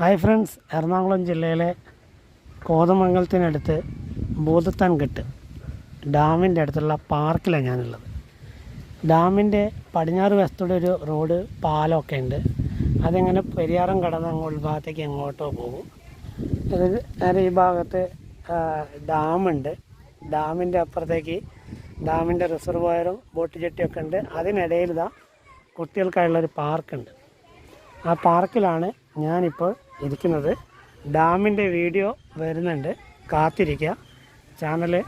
Hi friends Ernakulam ജില്ലയിലെ കോതമംഗലത്തിനടുത്ത് ഭൂതത്താൻകെട്ട് ഡാമിന്റെ അടുത്തുള്ള പാർക്കിലാണ് ഞാനുള്ളത്. ഡാമിന്റെ പടിഞ്ഞാറ് വശത്തൂടെ ഒരു റോഡ് പാലമൊക്കെ ഉണ്ട്. അതിങ്ങനെ പെരിയാറും കടന്ന് അങ്ങോട്ട് ഭാഗത്തേക്ക് എങ്ങോട്ടോ പോകും. അതായത് നേരെ ഈ ഭാഗത്ത് ഡാമുണ്ട്. ഡാമിന്റെ അപ്പുറത്തേക്ക് ഡാമിന്റെ റിസർവോയറും ബോട്ട് ജെട്ടിയൊക്കെ ഉണ്ട്. അതിനിടയിൽ ഇതാ കുട്ടികൾക്കായുള്ളൊരു പാർക്കുണ്ട്. ആ പാർക്കിലാണ് ഞാനിപ്പോൾ ഇരിക്കുന്നത്. ഡാമിന്റെ വീഡിയോ വരുന്നുണ്ട്. കാത്തിരിക്കുക. ചാനൽ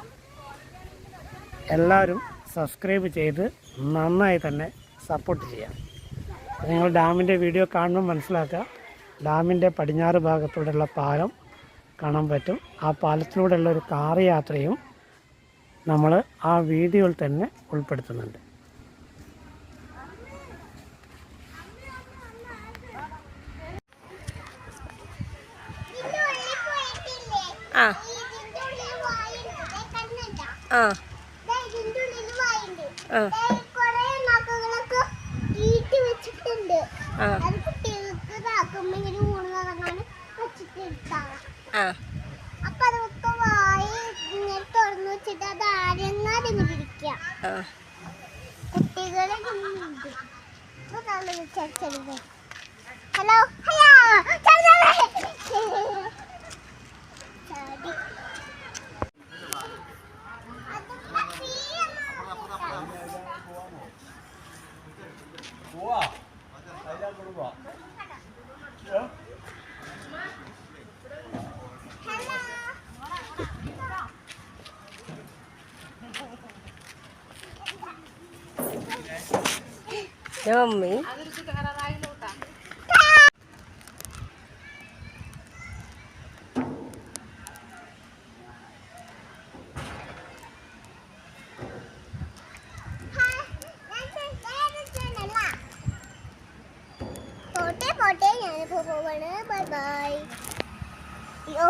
എല്ലാവരും സബ്സ്ക്രൈബ് ചെയ്ത് നന്നായി തന്നെ സപ്പോർട്ട് ചെയ്യാം നിങ്ങൾ ഡാമിന്റെ വീഡിയോ കാണുമ്പോൾ മനസ്സിലാക്കുക. ഡാമിന്റെ പടിഞ്ഞാറ് ഭാഗത്തൂടെയുള്ള പാലം കാണാൻ പറ്റും. ആ പാലത്തിലൂടെയുള്ള ഒരു കാർ യാത്രയും നമ്മൾ ആ വീഡിയോയിൽ തന്നെ ഉൾപ്പെടുത്തുന്നുണ്ട്. ആ. ആ. ആ. ആ. തുറന്നു വെച്ചിട്ട് അത് ആരെങ്ങാതെ ആ. കുട്ടികളെ ഹലോ ഹലോ ചാടി. മമ്മി പോട്ടെ പോട്ടെ ഞാനിപ്പോ പോവാണ് ബൈ ബൈ അയ്യോ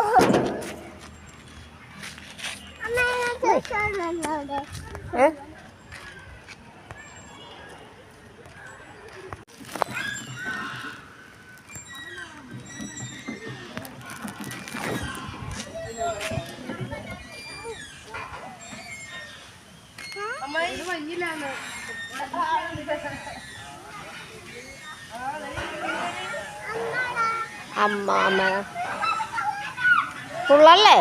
അമ്മ ഞാൻ ചോദിച്ചോളൂ അമ്മ അമ്മ ഫുള്ളല്ലേ